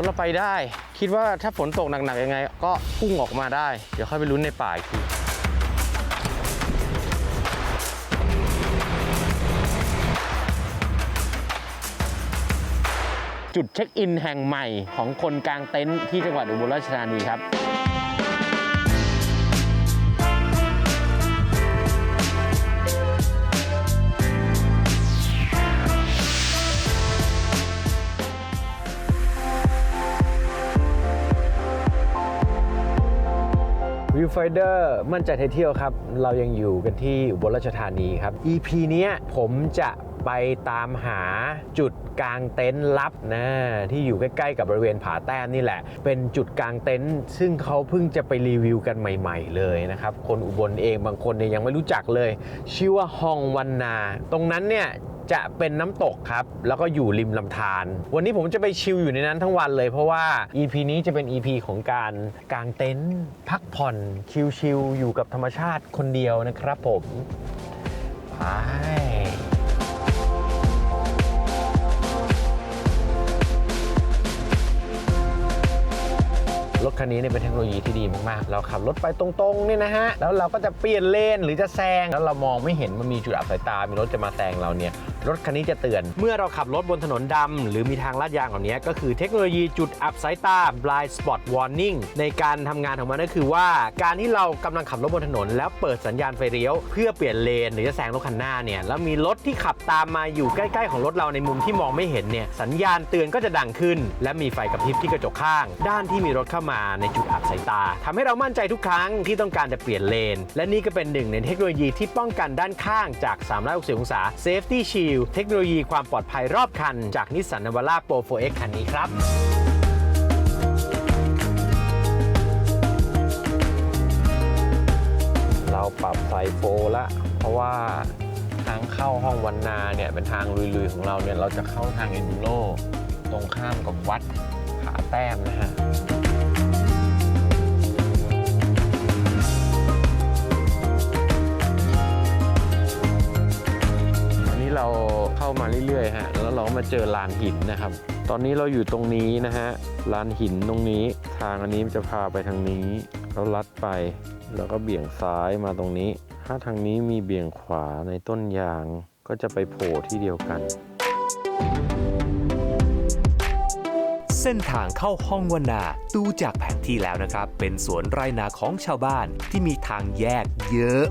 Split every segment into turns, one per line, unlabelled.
ถเราไปได้ คิดว่าถ้าฝนตกหนักๆยังไง ก็พุ่งออกมาได้ เดี๋ยวค่อยไปลุ้นในป่าอีกทีจุดเช็คอินแห่งใหม่ของคนกลางเต็นท์ที่จังหวัดอุบลราชธานีครับ วิวไฟเดอร์มั่นใจไทยเที่ยวครับ เรายังอยู่กันที่อุบลราชธานีครับ EP เนี้ยผมจะไปตามหาจุดกลางเต็นท์ลับนะที่อยู่ใกล้ๆกับบริเวณผาแต้มนี่แหละ เป็นจุดกลางเต็นท์ซึ่งเขาเพิ่งจะไปรีวิวกันใหม่ ๆ เลยนะครับ คนอุบลเองบางคนเนี่ยยังไม่รู้จักเลย ชื่อว่าฮองวันนา ตรงนั้นเนี่ย จะเป็นน้ำตกครับ แล้วก็อยู่ริมลำธารวันนี้ผมจะไปชิลอยู่ในนั้นทั้งวันเลย เพราะว่า EP นี้จะเป็น EP ของการกางเต็นท์พักผ่อนชิลๆอยู่กับธรรมชาติคนเดียวนะครับผมไปรถคันนี้เนี่ยเป็นเทคโนโลยีที่ดีมากๆ เราขับรถไปตรงๆเนี่ยนะฮะ แล้วเราก็จะเปลี่ยนเลนหรือจะแซง แล้วเรามองไม่เห็นมันมีจุดอับสายตา มีรถจะมาแซงเราเนี่ย รถคันนี้จะเตือน เมื่อเราขับรถบนถนนดำหรือมีทางลาดยางเหล่านี้ก็คือเทคโนโลยีจุดอับสายตา blind spot warning ในการทำงานของมันก็คือว่า การที่เรากำลังขับรถบนถนน แล้วเปิดสัญญาณไฟเลี้ยว เพื่อเปลี่ยนเลนหรือจะแซงรถคันหน้าเนี่ยแล้วมีรถที่ขับตามมาอยู่ใกล้ๆของรถเราในมุมที่มองไม่เห็นเนี่ยสัญญาณเตือนก็จะดังขึ้น และมีไฟกระพริบที่กระจกข้าง ด้านที่มีรถเข้ามาในจุดอับสายตาทำให้เรามั่นใจทุกครั้งที่ต้องการจะเปลี่ยนเลน และนี่ก็เป็นหนึ่งในเทคโนโลยีที่ป้องกันด้านข้างจาก 360 องศา Safety Shield เทคโนโลยีความปลอดภัยรอบคัน จากนิสสันนวาร่าโปร 4X คันนี้ครับเราปรับไฟโฟละเพราะว่าทางเข้าห้องวันนาเนี่ยเป็นทางลุยๆของเราเนี่ยเราจะเข้าทางเอ็นดูโรตรงข้ามกับวัดผาแต้มนะฮะ นี้เราเข้ามาเรื่อยๆฮะแล้วเราก็มาเจอลานหินนะครับ ตอนนี้เราอยู่ตรงนี้นะฮะลานหินตรงนี้ทางอันนี้จะพาไปทางนี้แล้วลัดไป แล้วก็เบี่ยงซ้ายมาตรงนี้ ถ้าทางนี้มีเบี่ยงขวาในต้นยางก็จะไปโผล่ที่เดียวกัน
เส้นทางเข้าห้องวนาดูจากแผนที่แล้วนะครับ เป็นสวนไร่นาของชาวบ้านที่มีทางแยกเยอะ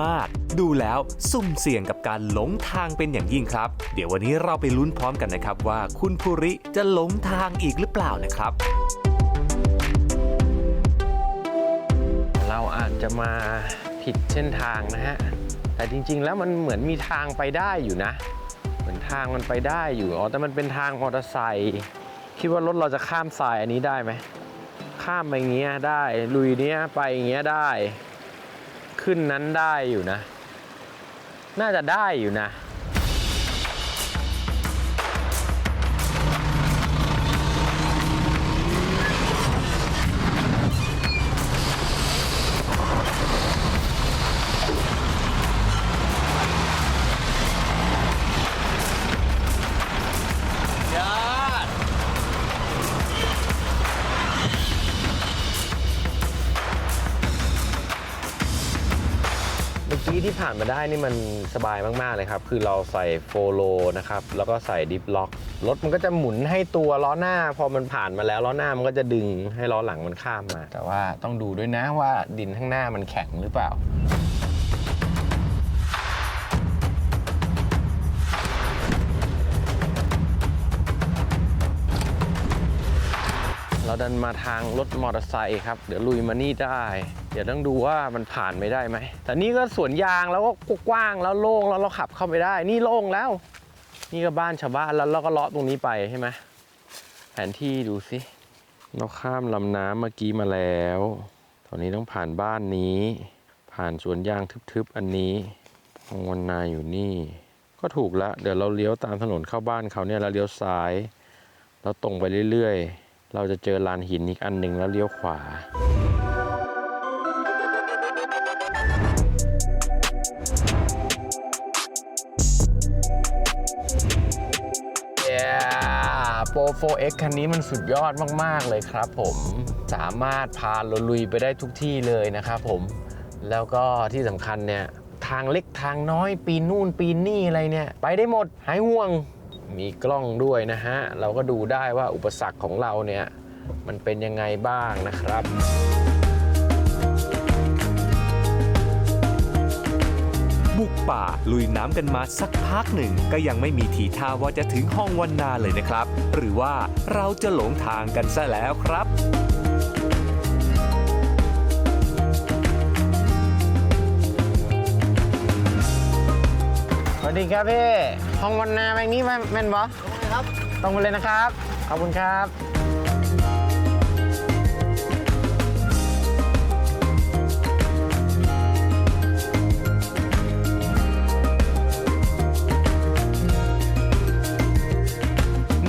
มากๆ ดูแล้วสุ่มเสี่ยงกับการหลงทางเป็นอย่างยิ่งครับ เดี๋ยววันนี้เราไปลุ้นพร้อมกันนะครับว่าคุณภูริจะหลงทางอีกหรือเปล่านะครับ
เราอาจจะมาผิดเส้นทางนะฮะ แต่จริง ๆ แล้วมันเหมือนมีทางไปได้อยู่นะ เหมือนทางมันไปได้อยู่ อ๋อ แต่มันเป็นทางมอเตอร์ไซค์ คิดว่ารถเราจะข้ามสายอันนี้ได้ไหม ข้ามไปอย่างเงี้ยได้ ลุยเนี้ยไปอย่างเงี้ยได้ ขึ้นนั้นได้อยู่นะ น่าจะได้อยู่นะานมาได้นี่มันสบายมากๆเลยครับ คือเราใส่โฟโลนะครับ แล้วก็ใส่ดิฟล็อก รถมันก็จะหมุนให้ตัวล้อหน้า พอมันผ่านมาแล้วล้อหน้ามันก็จะดึงให้ล้อหลังมันข้ามมา แต่ว่าต้องดูด้วยนะว่าดินข้างหน้ามันแข็งหรือเปล่า ดันมาทางรถมอเตอร์ไซค์ครับ เดี๋ยวลุยมานี่ได้ เดี๋ยวต้องดูว่ามันผ่านไม่ได้ไหม แต่นี่ก็สวนยางแล้วก็กว้างแล้วโล่งแล้วเราขับเข้าไปได้ นี่โล่งแล้ว นี่ก็บ้านชาวบ้านแล้วเราก็เลาะตรงนี้ไปใช่ไหมแผนที่ดูสิ เราข้ามลำน้ำเมื่อกี้มาแล้ว ตอนนี้ต้องผ่านบ้านนี้ ผ่านสวนยางทึบๆอันนี้พงวนนาอยู่นี่ ก็ถูกแล้วเดี๋ยวเราเลี้ยวตามถนนเข้าบ้านเขาเนี่ยแล้วเลี้ยวซ้าย แล้วตรงไปเรื่อยๆ เราจะเจอลานหินอีกอันหนึ่งแล้วเลี้ยวขวาเย้ Pro 4X คันนี้มันสุดยอดมาก ๆ เลยครับผมสามารถพาเราลุยไปได้ทุกที่เลยนะครับผม แล้วก็ที่สำคัญเนี่ย ทางเล็กทางน้อยปีนนู่นปีนนี่อะไรเนี่ย ไปได้หมดหายห่วง มีกล้องด้วยนะฮะ เราก็ดูได้ว่าอุปสรรคของเราเนี่ย มันเป็นยังไงบ้างนะครับ
บุกป่าลุยน้ำกันมาสักพักหนึ่ง ก็ยังไม่มีทีท่าว่าจะถึงห้องวันนาเลยนะครับ หรือว่าเราจะหลงทางกันซะแล้วครับ
วัสดีครับพี่ห้องวันนาแบงนี้แม่นแม่นบอครับตรงไปเลยนะครับ ขอบคุณครับ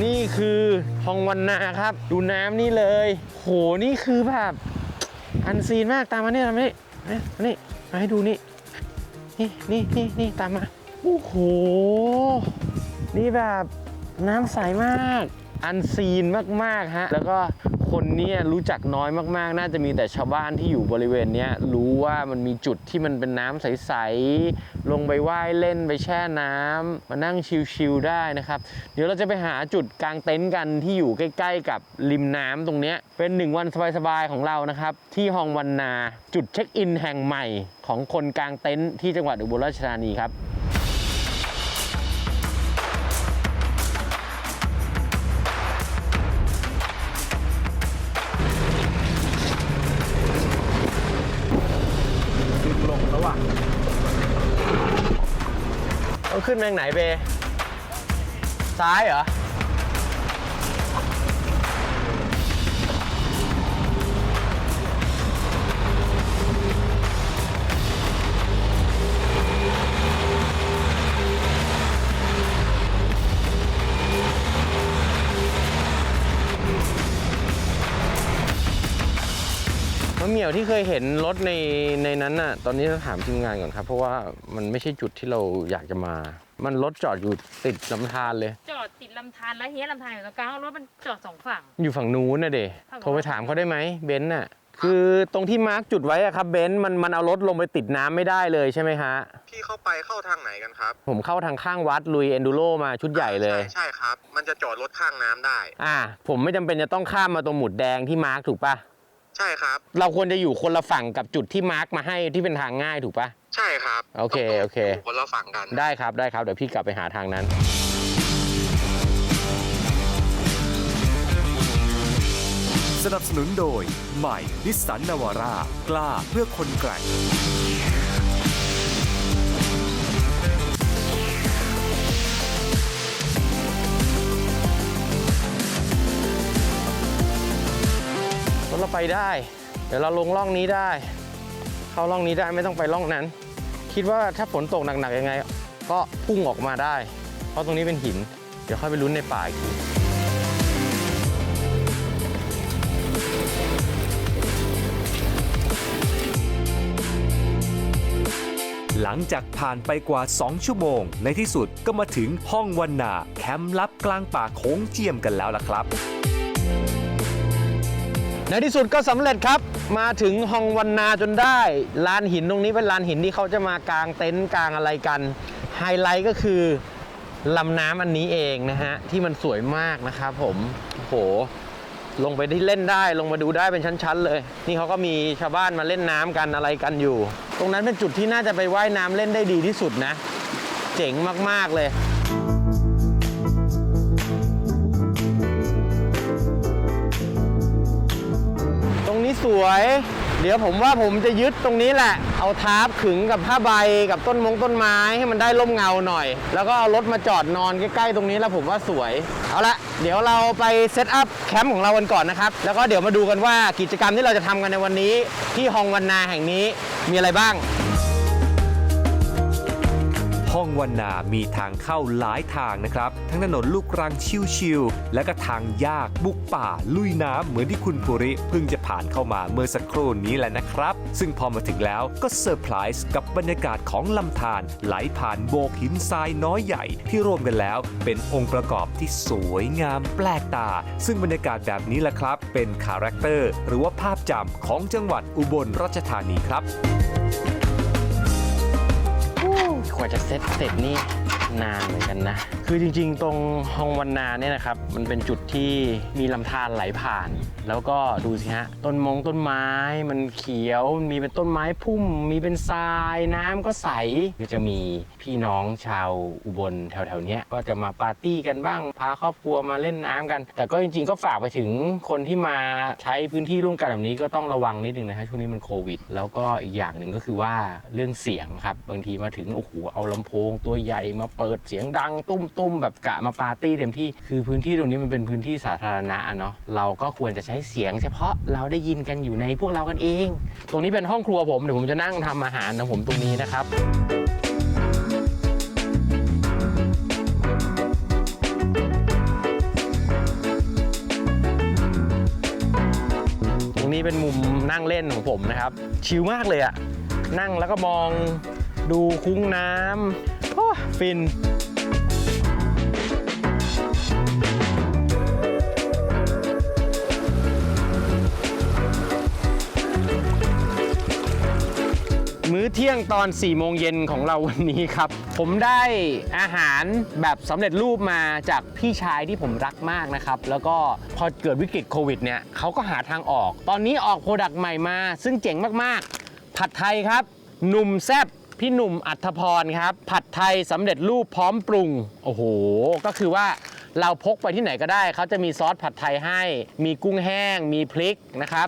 นี่คือห้องวันนาครับ ดูน้ำนี่เลย โหนี่คือแบบอันซีนมากตามมาเนี่ยตามมานี่นี่นี่มาให้ดูนี่ นี่นี่นี่นี่ตามมา โอ้โห นี่แบบน้ำใสมาก อันซีนมากๆฮะ แล้วก็คนเนี้รู้จักน้อยมากๆ น่าจะมีแต่ชาวบ้านที่อยู่บริเวณเนี้ยรู้ว่ามันมีจุดที่มันเป็นน้ำใส ๆ ลงไปว่ายเล่นไปแช่น้ำมานั่งชิลๆได้นะครับ เดี๋ยวเราจะไปหาจุดกางเต็นท์กันที่อยู่ใกล้ ๆ กับริมน้ำตรงเนี้ยเป็นหนึ่งวันสบายๆของเรานะครับ ที่ฮองวันนา จุดเช็คอินแห่งใหม่ของคนกางเต็นท์ที่จังหวัดอุบลราชธานีครับ ขึ้นไปทางไหนเบซ้ายเหรอ หมี่ยวที่เคยเห็นรถในในนั้นน่ะ ตอนนี้เราถามทีมงานก่อนครับ เพราะว่ามันไม่ใช่จุดที่เราอยากจะมา มันรถจอดอยู่ติดลำธารเลย
จอดติดลำธารแล้วเฮียลำธารอยู่ตรงกลางรถมันจอดสองฝั่ง
อยู่ฝั่งนู้นนะเด
ฝั่งนู้น
โทรไปถามเขาได้ไหมเบนซ์น่ะ คือตรงที่มาร์กจุดไว้อะครับเบนซ์มันมันเอารถลงไปติดน้ำไม่ได้เลยใช่ไหมฮะ
พี่เข้าไปเข้าทางไหนกันครับ
ผมเข้าทางข้างวัดลุยเอนดูโรมาชุดใหญ่เลย
ใช่ใช่ครับ มันจะจอดรถข้างน้ำได้
อ่า ผมไม่จำเป็นจะต้องข้ามมาตรงหมุดแดงที่มาร์กถูกปะ
ใช่ครับ
เราควรจะอยู่คนละฝั่งกับจุดที่มาร์กมาให้ที่เป็นทางง่ายถูกปะ
ใช่ครับ
โอเค
ต้อง
โอเค
ยู่คนละฝั่งกัน
ได้ครับได้ครับเดี๋ยวพี่กลับไปหาทางนั้น
สนับสนุนโดยใหม่นิสสันนาวาร่ากล้าเพื่อคนแกร่ง
เราไปได้ เดี๋ยวเราลงร่องนี้ได้ เข้าร่องนี้ได้ไม่ต้องไปร่องนั้น คิดว่าถ้าฝนตกหนักๆยังไง ก็พุ่งออกมาได้ เพราะตรงนี้เป็นหิน เดี๋ยวค่อยไปลุ้นในป่าอีกที
หลังจากผ่านไปกว่า 2 ชั่วโมง ในที่สุดก็มาถึงห้องวันนาแคมป์ลับกลางป่าโค้งเจียมกันแล้วล่ะครับ
ในที่สุดก็สำเร็จครับ มาถึงฮองวันนาจนได้ลานหินตรงนี้เป็นลานหินที่เขาจะมากางเต็นท์กางอะไรกัน ไฮไลท์ก็คือลำน้ำอันนี้เองนะฮะ ที่มันสวยมากนะครับผมโห ลงไปที่เล่นได้ลงมาดูได้เป็นชั้นๆเลย นี่เขาก็มีชาวบ้านมาเล่นน้ำกันอะไรกันอยู่ ตรงนั้นเป็นจุดที่น่าจะไปว่ายน้ำเล่นได้ดีที่สุดนะ เจ๋งมากๆเลย นี้สวย เดี๋ยวผมว่าผมจะยึดตรงนี้แหละ เอาทาร์ปขึงกับผ้าใบกับต้นมงต้นไม้ให้มันได้ร่มเงาหน่อย แล้วก็เอารถมาจอดนอนใกล้ๆตรงนี้แล้วผมว่าสวย เอาละเดี๋ยวเราไปเซตอัพแคมป์ของเรากันก่อนนะครับ แล้วก็เดี๋ยวมาดูกันว่ากิจกรรมที่เราจะทำกันในวันนี้ ที่ฮองวันนาแห่งนี้มีอะไรบ้าง
ห้องวันนามีทางเข้าหลายทางนะครับ ทั้งถนนลูกรังชิวๆและก็ทางยากบุกป่า ลุยน้ำเหมือนที่คุณปุริเพิ่งจะผ่านเข้ามาเมื่อสักครู่นี้แหละนะครับ ซึ่งพอมาถึงแล้วก็เซอร์ไพรส์กับบรรยากาศของลำธารไหลผ่านโบกหินทรายน้อยใหญ่ที่รวมกันแล้ว เป็นองค์ประกอบที่สวยงามแปลกตา ซึ่งบรรยากาศแบบนี้แหละครับ เป็นคาแรคเตอร์ หรือว่าภาพจำของจังหวัดอุบลราชธานีครับ
ว่าจะเซ็ตเสร็จนี่นานเหมือนกันนะ คือจริงๆ ตรงฮองวันนาเนี่ยนะครับ มันเป็นจุดที่มีลำธารไหลผ่าน แล้วก็ดูสิฮะ ต้นมงต้นไม้มันเขียว มีเป็นต้นไม้พุ่ม มีเป็นทราย น้ำก็ใส ก็จะมีพี่น้องชาวอุบลแถวๆนี้ก็จะมาปาร์ตี้กันบ้าง พาครอบครัวมาเล่นน้ำกัน แต่ก็จริงๆ ก็ฝากไปถึงคนที่มาใช้พื้นที่ร่วมกันแบบนี้ก็ต้องระวังนิดนึงนะฮะช่วงนี้มันโควิด แล้วก็อีกอย่างหนึ่งก็คือว่าเรื่องเสียงครับ บางทีมาถึงโอ้โหเอาลำโพงตัวใหญ่มาเปิดเสียงดังตุ้มๆแบบกะมาปาร์ตี้เต็มที่ คือพื้นที่ตรงนี้มันเป็นพื้นที่สาธารณะเนาะเราก็ควรจะใช้เสียงเฉพาะเราได้ยินกันอยู่ในพวกเรากันเอง ตรงนี้เป็นห้องครัวผมเดี๋ยวผมจะนั่งทำอาหารของผมตรงนี้นะครับตรงนี้เป็นมุมนั่งเล่นของผมนะครับ ชิลมากเลยอะนั่งแล้วก็มอง ดูคุ้งน้ำโอ้ฟินมื้อเที่ยงตอน 4 โมงเย็นของเราวันนี้ครับ ผมได้อาหารแบบสำเร็จรูปมาจากพี่ชายที่ผมรักมากนะครับ แล้วก็พอเกิดวิกฤตโควิดเนี่ยเขาก็หาทางออก ตอนนี้ออกโปรดักต์ใหม่มา ซึ่งเจ๋งมาก ๆ ผัดไทยครับ หนุ่มแซบ พี่หนุ่มอัธพรครับ ผัดไทยสำเร็จรูปพร้อมปรุง โอ้โห ก็คือว่าเราพกไปที่ไหนก็ได้ เขาจะมีซอสผัดไทยให้ มีกุ้งแห้ง มีพริกนะครับ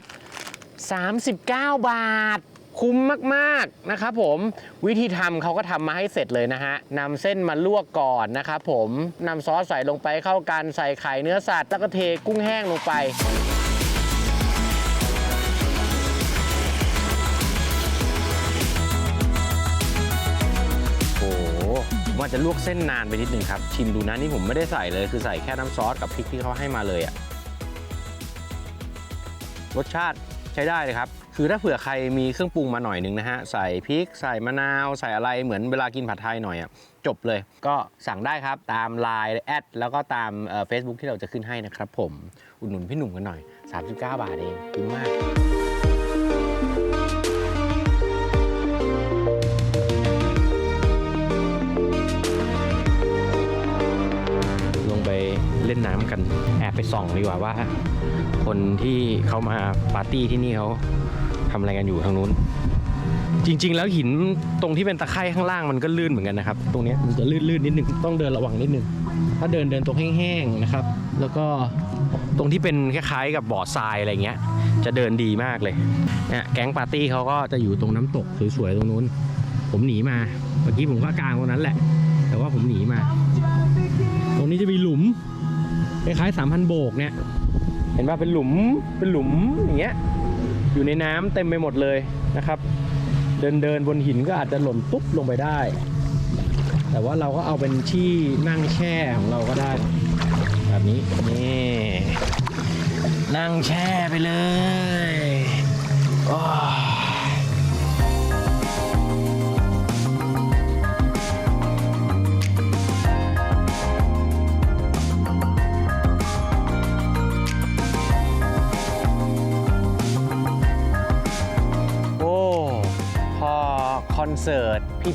39 บาท คุ้มมากๆนะครับผมวิธีทำเขาก็ทำมาให้เสร็จเลยนะฮะนำเส้นมาลวกก่อนนะครับผมนำซอสใส่ลงไปเข้ากันใส่ไข่เนื้อสัตว์แล้วก็เทกุ้งแห้งลงไป มว่าจะลวกเส้นนานไปนิดนึงครับ ชิมดูนะนี่ผมไม่ได้ใส่เลยคือใส่แค่น้ำซอสกับพริกที่เขาให้มาเลยอะรสชาติใช้ได้เลยครับ คือถ้าเผื่อใครมีเครื่องปรุงมาหน่อยหนึงนะฮะ ใส่พริก ใส่มะนาว ใส่อะไรเหมือนเวลากินผัดไทยหน่อยอะจบเลย ก็สั่งได้ครับตามไลน์แอดแล้วก็ตามเฟซบุ๊กที่เราจะขึ้นให้นะครับผม อุดหนุนพี่หนุ่มกันหน่อย 39 บาทเองคุ้มมาก ล่นน้ำกันแอบไปส่องดีกว่าว่า คนที่เขามาปาร์ตี้ที่นี่เขาทำอะไรกันอยู่ทางนู้น จริง ๆ แล้วหินตรงที่เป็นตะไคร่ข้างล่างมันก็ลื่นเหมือนกันนะครับ ตรงเนี้ยมันจะลื่นๆนิดนึงต้องเดินระวังนิดนึงถ้าเดินเดินตรงแห้งๆนะครับ แล้วก็ตรงที่เป็นคล้ายๆกับบ่อทรายอะไรเงี้ย จะเดินดีมากเลยเนี่ยแก๊งปาร์ตี้เขาก็จะอยู่ตรงน้ำตกสวยๆตรงนู้น ผมหนีมาเมื่อกี้ผมก็กลางตรงนั้นแหละ แต่ว่าผมหนีมา ตรงนี้จะมีหลุม คล้ายๆสามพันโบกเนี่ย เห็นป่ะเป็นหลุมเป็นหลุมอย่างเงี้ยอยู่ในน้ำเต็มไปหมดเลยนะครับ เดินเดินบนหินก็อาจจะหล่นตุ๊บลงไปได้ แต่ว่าเราก็เอาเป็นที่นั่งแช่ของเราก็ได้ แบบนี้นี่นั่งแช่ไปเลย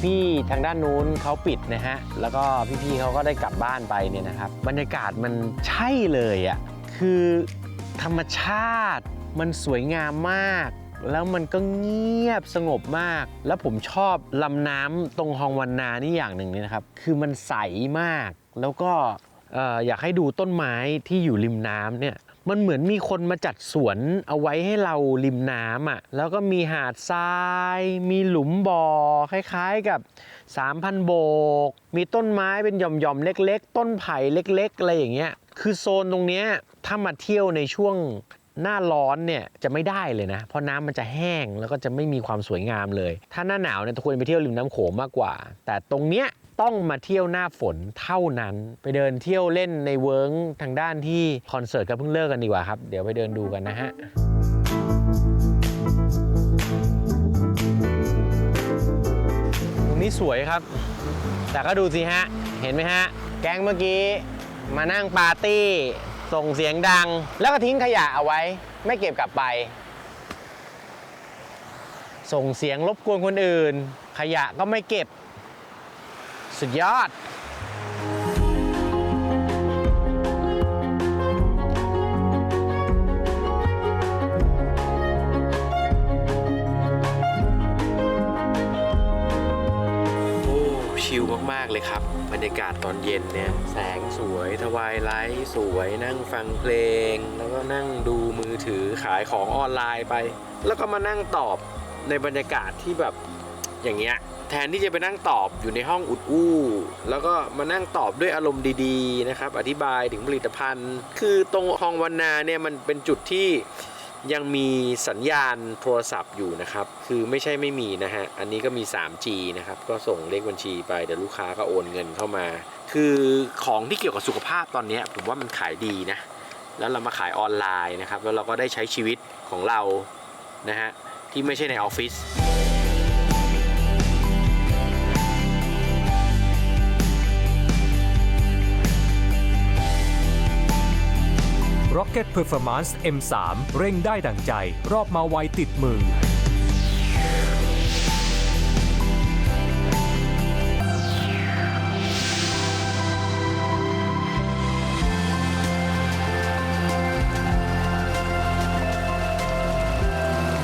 พี่ๆทางด้านนู้นเขาปิดนะฮะแล้วก็พี่ๆเขาก็ได้กลับบ้านไปเนี่ยนะครับบรรยากาศมันใช่เลยอะ่ะคือธรรมชาติมันสวยงามมาก แล้วมันก็เงียบสงบมาก แล้วผมชอบลำน้ำตรงฮองวันนานี่อย่างหนึ่งเนี่ยนะครับ คือมันใสมากแล้วก็ อยากให้ดูต้นไม้ที่อยู่ริมน้ำเนี่ยมันเหมือนมีคนมาจัดสวนเอาไว้ให้เราริมน้ำอะแล้วก็มีหาดทราย มีหลุมบ่อคล้ายๆกับ 3,000 โบก มีต้นไม้เป็นหย่อมๆเล็ก ๆ ต้นไผ่เล็กๆอะไรอย่างเงี้ยคือโซนตรงเนี้ยถ้ามาเที่ยวในช่วงหน้าร้อนเนี่ยจะไม่ได้เลยนะ เพราะน้ำมันจะแห้งแล้วก็จะไม่มีความสวยงามเลย ถ้าหน้าหนาวเนี่ยควรไปเที่ยวริมน้ำโขงมากกว่า แต่ตรงเนี้ย ต้องมาเที่ยวหน้าฝนเท่านั้น ไปเดินเที่ยวเล่นในเวิร์งทางด้านที่คอนเสิร์ตก็เพิ่งเลิกกันดีกว่าครับ เดี๋ยวไปเดินดูกันนะฮะตรงนี้สวยครับ แต่ก็ดูสิฮะ เห็นไหมฮะ แก๊งเมื่อกี้มานั่งปาร์ตี้ ส่งเสียงดัง แล้วก็ทิ้งขยะเอาไว้ ไม่เก็บกลับไป ส่งเสียงรบกวนคนอื่น ขยะก็ไม่เก็บ สุดยอด โอ้ชิลมาก ๆ เลยครับ บรรยากาศตอนเย็นเนี่ย แสงสวยทวายไลท์สวยนั่งฟังเพลง แล้วก็นั่งดูมือถือขายของออนไลน์ไป แล้วก็มานั่งตอบในบรรยากาศที่แบบ อย่างเงี้ยแทนที่จะไปนั่งตอบอยู่ในห้องอุดอู้ แล้วก็มานั่งตอบด้วยอารมณ์ดีๆนะครับ อธิบายถึงผลิตภัณฑ์ คือตรงฮองวันนาเนี่ยมันเป็นจุดที่ยังมีสัญญาณโทรศัพท์อยู่นะครับ คือไม่ใช่ไม่มีนะฮะ อันนี้ก็มี 3G นะครับ ก็ส่งเลขบัญชีไปเดี๋ยวลูกค้าก็โอนเงินเข้ามา คือของที่เกี่ยวกับสุขภาพตอนนี้ผมว่ามันขายดีนะ แล้วเรามาขายออนไลน์นะครับ แล้วเราก็ได้ใช้ชีวิตของเรา นะฮะ ที่ไม่ใช่ในออฟฟิศ
Rocket Performance M3 เร่งได้ดั่งใจ รอบมาไวติดมือ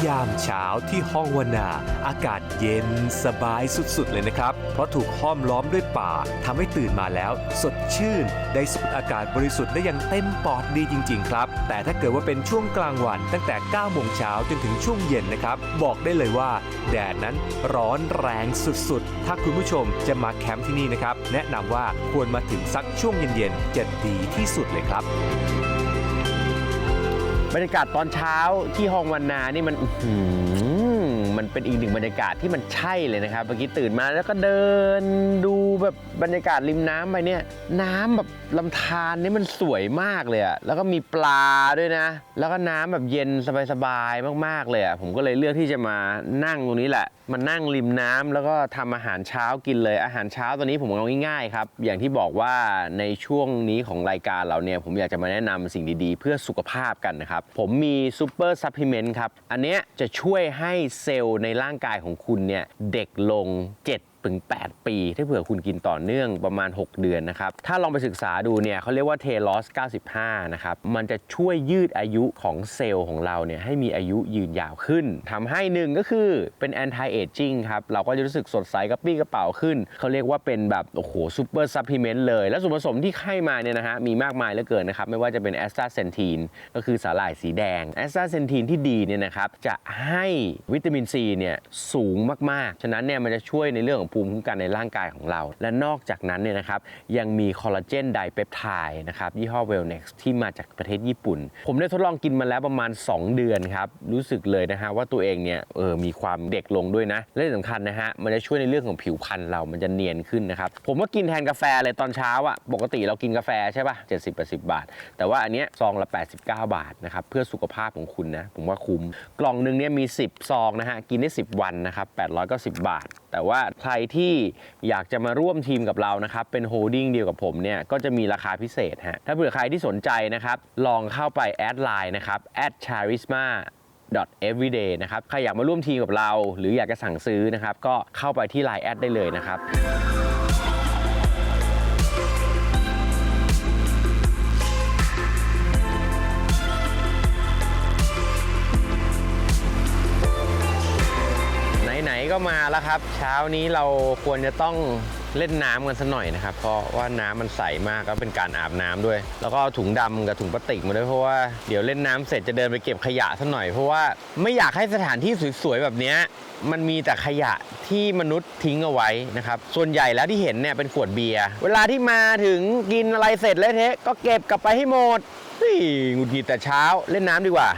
ยามเช้าที่ห้องวนาอากาศเย็นสบายสุดๆเลยนะครับ เพราะถูกห้อมล้อมด้วยป่าทำให้ตื่นมาแล้ว สดชื่น ได้สูดอากาศบริสุทธิ์ได้อย่างเต็มปอดดีจริง ๆ ครับ แต่ถ้าเกิดว่าเป็นช่วงกลางวันตั้งแต่9โมงเช้าจนถึงช่วงเย็นนะครับ บอกได้เลยว่า แดดนั้นร้อนแรงสุดๆ ถ้าคุณผู้ชมจะมาแคมป์ที่นี่นะครับ แนะนำว่าควรมาถึงสักช่วงเย็นๆจะดีที่สุดเลยครับ
บรรยากาศตอนเช้าที่ฮองวันนานี่มันมันเป็นอีกหนึ่งบรรยากาศที่มันใช่เลยนะครับเมื่อกี้ตื่นมาแล้วก็เดินดูแบบบรรยากาศริมน้ำไปเนี่ย น้ำแบบลำธารนี่มันสวยมากเลยอะแล้วก็มีปลาด้วยนะ แล้วก็น้ำแบบเย็นสบายๆมากๆเลยอะผมก็เลยเลือกที่จะมานั่งตรงนี้แหละมานั่งริมน้ำแล้วก็ทำอาหารเช้ากินเลย อาหารเช้าตัวนี้ผมเอาง่ายๆครับ อย่างที่บอกว่าในช่วงนี้ของรายการเราเนี่ย ผมอยากจะมาแนะนำสิ่งดีๆ เพื่อสุขภาพกันนะครับ ผมมีซูเปอร์ซัพพลีเมนต์ครับ อันเนี้ยจะช่วยให้เซลล์ในร่างกายของคุณเนี่ย เด็กลง 7 ถึง 8 ปี ถ้าเผื่อคุณกินต่อเนื่องประมาณ 6 เดือนนะครับ ถ้าลองไปศึกษาดูเนี่ยเขาเรียกว่าเทลอส 95 นะครับ มันจะช่วยยืดอายุของเซลล์ของเราเนี่ยให้มีอายุยืนยาวขึ้นทำให้หนึ่งก็คือเป็น anti aging ครับ เราก็จะรู้สึกสดใสกระปรี้กระเป๋าขึ้น เขาเรียกว่าเป็นแบบ โอ้โหซูเปอร์ซัพพลีเมนต์เลย แล้วส่วนผสมที่ให้มาเนี่ยนะฮะมีมากมายเหลือเกินนะครับไม่ว่าจะเป็นแอสตาเซนทีนก็คือสาหร่ายสีแดงแอสตาเซนทีนที่ดีเนี่ยนะครับจะให้วิตามินซีเนี่ยสูงมากๆ ฉะนั้นเนี่ยมันจะช่วยในเรื่องของภูมิคุ้มกันในร่างกายของเรา และนอกจากนั้นเนี่ยนะครับยังมีคอลลาเจนไดเปปไทด์นะครับยี่ห้อ Wellnex ที่มาจากประเทศญี่ปุ่น ผมได้ทดลองกินมาแล้วประมาณ 2 เดือนครับ รู้สึกเลยนะฮะว่าตัวเองเนี่ยเออมีความเด็กลงด้วยนะ และที่สำคัญนะฮะมันจะช่วยในเรื่องของผิวพรรณเรามันจะเนียนขึ้นนะครับ ผมก็กินแทนกาแฟเลยตอนเช้าอะปกติเรากินกาแฟใช่ป่ะ70-80 บาท แต่ว่าอันเนี้ยซองละ 89 บาทนะครับเพื่อสุขภาพของคุณนะผมว่าคุ้มกล่องหนึงเนี่ยมี 10 ซองนะฮะกินได้ 10 วันนะครับ890 บาท แต่ว่าใครที่อยากจะมาร่วมทีมกับเรานะครับ เป็นโฮลดิ้งเดียวกับผมเนี่ย ก็จะมีราคาพิเศษฮะ ถ้าเผื่อใครที่สนใจนะครับ ลองเข้าไปแอดไลน์นะครับ @charisma everyday นะครับ ใครอยากมาร่วมทีมกับเรา หรืออยากจะสั่งซื้อนะครับ ก็เข้าไปที่ไลน์แอดได้เลยนะครับ ก็มาแล้วครับ เช้านี้เราควรจะต้องเล่นน้ำกันสักหน่อยนะครับ เพราะว่าน้ำมันใสมากก็เป็นการอาบน้ำด้วย แล้วก็เอาถุงดำกับถุงพลาสติกมาด้วยเพราะว่าเดี๋ยวเล่นน้ำเสร็จจะเดินไปเก็บขยะสักหน่อย เพราะว่าไม่อยากให้สถานที่สวยๆแบบนี้มันมีแต่ขยะที่มนุษย์ทิ้งเอาไว้นะครับ ส่วนใหญ่แล้วที่เห็นเนี่ยเป็นขวดเบียร์ เวลาที่มาถึงกินอะไรเสร็จแล้วเทะก็เก็บกลับไปให้หมดเฮ้ยหงุดหงิดแต่เช้าเล่นน้ำดีกว่า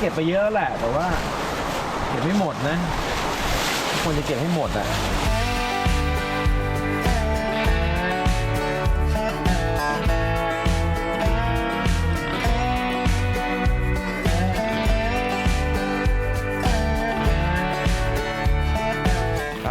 เก็บไปเยอะแล้วแหละ แต่ว่า เก็บไม่หมดนะควรจะเก็บให้หมดอะ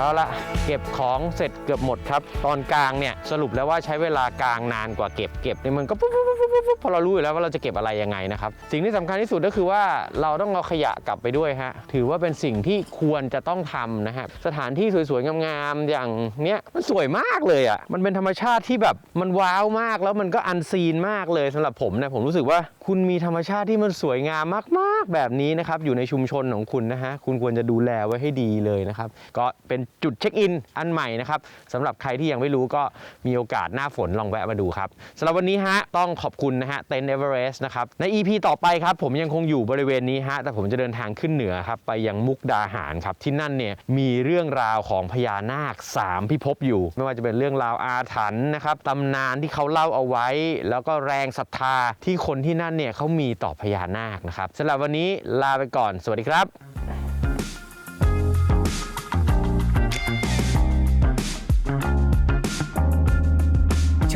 เอาละเก็บของเสร็จเกือบหมดครับ ตอนกลางเนี่ยสรุปแล้วว่าใช้เวลากลางนานกว่าเก็บเก็บเนี่ยมันก็ปุ๊บปุ๊บปุ๊บปุ๊บพอเรารู้อยู่แล้วว่าเราจะเก็บอะไรยังไงนะครับสิ่งที่สำคัญที่สุดก็คือว่าเราต้องเอาขยะกลับไปด้วยฮะถือว่าเป็นสิ่งที่ควรจะต้องทำนะครับสถานที่สวยๆงามๆอย่างเนี้ยมันสวยมากเลยอะมันเป็นธรรมชาติที่แบบมันว้าวมากแล้วมันก็อันซีนมากเลยสำหรับผมนะผมรู้สึกว่าคุณมีธรรมชาติที่มันสวยงามมากๆแบบนี้นะครับอยู่ในชุมชนของคุณนะฮะคุณควรจะดูแลไว้ให้ดีเลยนะครับก็เป็นจุดเช็คอินอันใหม่นะครับสำหรับใครที่ยังไม่รู้ก็มีโอกาสหน้าฝนลองแวะมาดูครับสำหรับวันนี้ฮะต้องขอบคุณนะฮะเต็นเอเวอเรสต์นะครับใน EP ต่อไปครับผมยังคงอยู่บริเวณนี้ฮะแต่ผมจะเดินทางขึ้นเหนือครับไปยังมุกดาหารครับที่นั่นเนี่ยมีเรื่องราวของพญานาค 3 พิภพอยู่ ไม่ว่าจะเป็นเรื่องราวอาถรรพ์นะครับตำนานที่เขาเล่าเอาไว้ แล้วก็แรงศรัทธาที่คนที่นั่นเนี่ยเขามีต่อพญานาคนะครับสำหรับวันนี้ลาไปก่อน สวัสดีครับ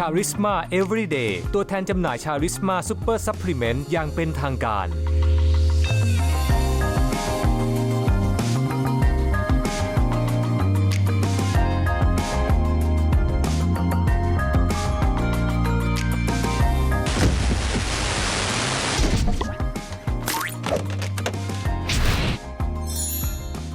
า
ริสมา Everyday ตัวแทนจำหน่ายชาริสมาซูเปอร์ซัพพลีเมนต์อย่างเป็นทางการ